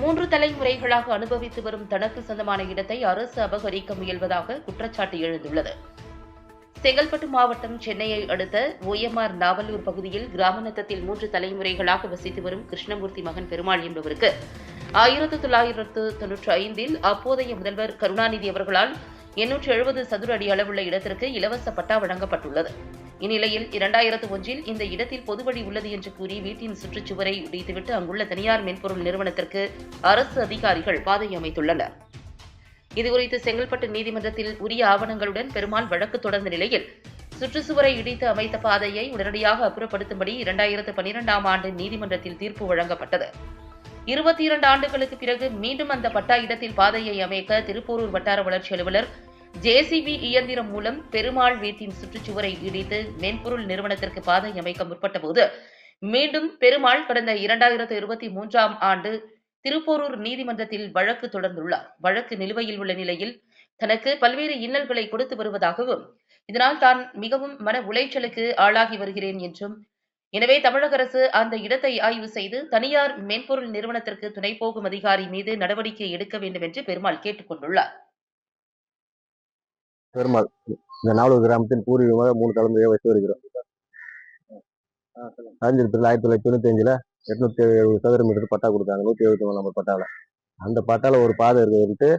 மூன்று தலைமுறைகளாக அனுபவித்து வரும் தனக்கு சொந்தமான இடத்தை அரசு அபகரிக்க முயல்வதாக குற்றச்சாட்டு எழுந்துள்ளது. செங்கல்பட்டு மாவட்டம் சென்னையை அடுத்த ஓஎம்ஆர் நாவலூர் பகுதியில் கிராமநத்தத்தில் மூன்று தலைமுறைகளாக வசித்து வரும் கிருஷ்ணமூர்த்தி மகன் பெருமாள் என்பவருக்கு ஆயிரத்து தொள்ளாயிரத்து தொன்னூற்றி ஐந்தில் அப்போதைய முதல்வர் கருணாநிதி அவர்களால் எண்ணூற்று எழுபது சதுர அடி அளவுள்ள இடத்திற்கு இலவச பட்டா வழங்கப்பட்டுள்ளது. இந்நிலையில் இரண்டாயிரத்து ஒன்றில் இந்த இடத்தில் பொதுவழி உள்ளது என்று கூறி வீட்டின் சுற்றுச்சுவரை இடித்துவிட்டு அங்குள்ள தனியார் மென்பொருள் நிறுவனத்திற்கு அரசு அதிகாரிகள் பாதை அமைத்துள்ளனர். இதுகுறித்து செங்கல்பட்டு நீதிமன்றத்தில் உரிய ஆவணங்களுடன் பெருமாள் வழக்கு தொடர்ந்த நிலையில் சுற்றுச்சுவரை இடித்து அமைத்த பாதையை உடனடியாக அப்புறப்படுத்தும்படி இரண்டாயிரத்து பனிரெண்டாம் ஆண்டு நீதிமன்றத்தில் தீர்ப்பு வழங்கப்பட்டது. இருபத்தி இரண்டு ஆண்டுகளுக்கு பிறகு மீண்டும் அந்த பட்டா இடத்தில் பாதையை அமைக்க திருப்போரூர் வட்டார வளர்ச்சி அலுவலர் ஜேசிபி இயந்திரம் மூலம் பெருமாள் வீட்டின் சுற்றுச்சுவரை இடித்து மென்பொருள் நிறுவனத்திற்கு பாதை அமைக்க முற்பட்ட போது மீண்டும் பெருமாள் கடந்த இரண்டாயிரத்து இருபத்தி மூன்றாம் ஆண்டு திருப்போரூர் நீதிமன்றத்தில் வழக்கு தொடர்ந்துள்ளார். வழக்கு நிலுவையில் உள்ள நிலையில் தனக்கு பல்வேறு இன்னல்களை கொடுத்து வருவதாகவும் இதனால் தான் மிகவும் மன உளைச்சலுக்கு ஆளாகி வருகிறேன் என்றும் எனவே தமிழக அரசு அந்த இடத்தை ஆய்வு செய்து தனியார் மென்பொருள் நிறுவனத்திற்கு துணை போகும் அதிகாரி மீது நடவடிக்கை எடுக்க வேண்டும் என்று பெருமாள் கேட்டுக் கொண்டுள்ளார் பெருமாள். இந்த நாவலூர் கிராமத்தின் பூர்வீகமாக மூணு தலைமுறையாக வச்சு வருகிறோம். அறிஞ்சிருப்பில் ஆயிரத்தி தொள்ளாயிரத்தி தொண்ணூத்தி அஞ்சுல எட்நூத்தி எழுபது சதுர மீட்டர் பட்டா கொடுத்தாங்க. நூத்தி எழுபத்தி மூணு நம்பர் பட்டால. அந்த பட்டால ஒரு பாதை இருக்கிறது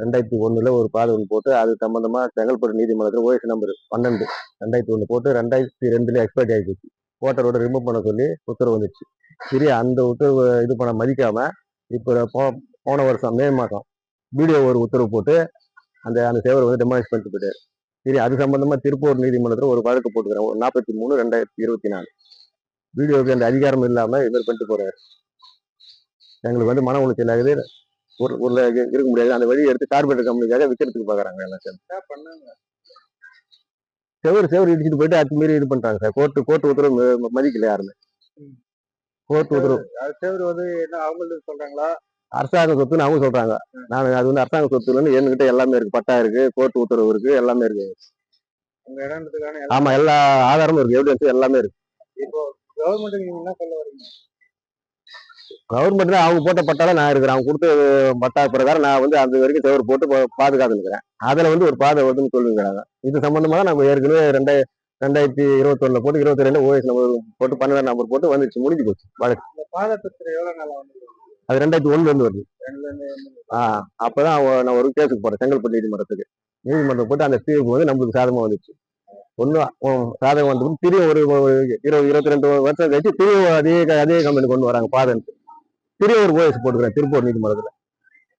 ரெண்டாயிரத்தி ஒண்ணுல ஒரு பாதை ஒன்று போட்டு அது சம்பந்தமா செங்கல்பட்டு நீதிமன்றத்தில் ஓஎஸ் நம்பர் பன்னெண்டு ரெண்டாயிரத்தி ஒண்ணு போட்டு ரெண்டாயிரத்தி ரெண்டுல எக்ஸ்பைரி ஆகி போச்சு ஓட்டரோட ரிமூவ் பண்ண சொல்லி உத்தரவு வந்துச்சு. சரி அந்த உத்தரவு இது பண்ண மதிக்காம இப்போ போ- போன வருஷம் மே மாதம் வீடியோ ஒரு உத்தரவு போட்டு அந்த அந்த சேவர் வந்து டெமாலிஷ் பண்ணிட்டு போயிட்டாரு. சரி அது சம்பந்தமா திருப்பூர் நீதிமன்றத்தில் ஒரு வழக்கு போட்டுக்கிறேன் ஒரு நாற்பத்தி மூணு ரெண்டாயிரத்தி இருபத்தி நாலு. வீடியோக்கு அந்த அதிகாரம் இல்லாம இது மாதிரி பண்ணிட்டு போறாரு. எங்களுக்கு வந்து மன உளைச்சல் ஆகுது. ஒரு இரு- இருக்க முடியாது. அந்த வழியை எடுத்து கார்பரேட் கம்பெனிக்காக விற்கிறதுக்கு பாக்குறாங்க எல்லாம் சேர்ந்து செவரு செவரு இடிச்சிட்டு போயிட்டு அது மீறி இது பண்றாங்க சார். கோர்ட்டு கோர்ட்டு உத்தரவு மதிக்கல யாருமே. கோர்ட் உத்தரவு. சேவர் வந்து என்ன அவங்களுக்கு சொல்றாங்களா? அரசாங்க சொத்துன்னு அவங்க சொல்றாங்க. நான் அது வந்து அரசாங்க சொத்து இல்லைன்னு என்கிட்ட எல்லாமே இருக்கு. பட்டா இருக்கு கோர்ட் உத்தரவு இருக்கு எல்லாமே இருக்கு. ஆமா எல்லா ஆதாரமும் இருக்கு. எவிடன்ஸ் எல்லாமே இருக்கு. கவர்மெண்ட் அவங்க போட்ட பட்டால நான் இருக்கிறேன். அவங்க கொடுத்த பட்டா பிரகாரம் நான் வந்து அந்த வரைக்கும் செவர் போட்டு பாதுகாத்து இருக்கிறேன். அதுல வந்து ஒரு பாதை வருதுன்னு சொல்லுங்கிறாங்க இது சம்பந்தமா நம்ம ஏற்கனவே ரெண்டாயிர ரெண்டாயிரத்தி இருபத்தொன்னுல போட்டு இருபத்தி ரெண்டு ஓஎஸ் நம்பர் போட்டு பன்னெண்டாம் நம்பர் போட்டு வந்துருச்சு. முடிஞ்சு போச்சு. வழக்கு அது ரெண்டாயிரத்தி ஒண்ணுல இருந்து வருது. ஆஹ் அப்பதான் நான் ஒரு கேஸுக்கு போறேன். செங்கல்பட்டு நீதிமன்றத்துக்கு. நீதிமன்றம் போட்டு அந்த தீர்ப்பு வந்து நம்மளுக்கு சாதகமா வந்துச்சு. ஒன்னும் சாதகம் வந்து திரும்ப ஒரு இருபது இருபத்தி ரெண்டு வருஷம் கழிச்சு திரும்ப அதே அதே கம்பெனி கொண்டு வராங்க பாதன்ட்டு திரும்ப ஒரு ஓஎஸ் போட்டுக்கிறேன் திருப்பூர் நீதிமன்றத்துல.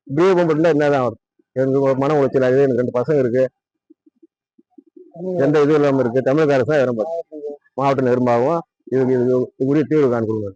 இப்படியே கும்பிட்டுல என்னதான் வரும்? எனக்கு மன உளைச்சல் ஆகுது எனக்கு ரெண்டு பசங்க இருக்கு. எந்த இது இல்லாம இருக்கு. தமிழக அரசு மாவட்ட நிர்வாகம் இதுக்கு இது உரிய தீர்வு காண கொடுங்க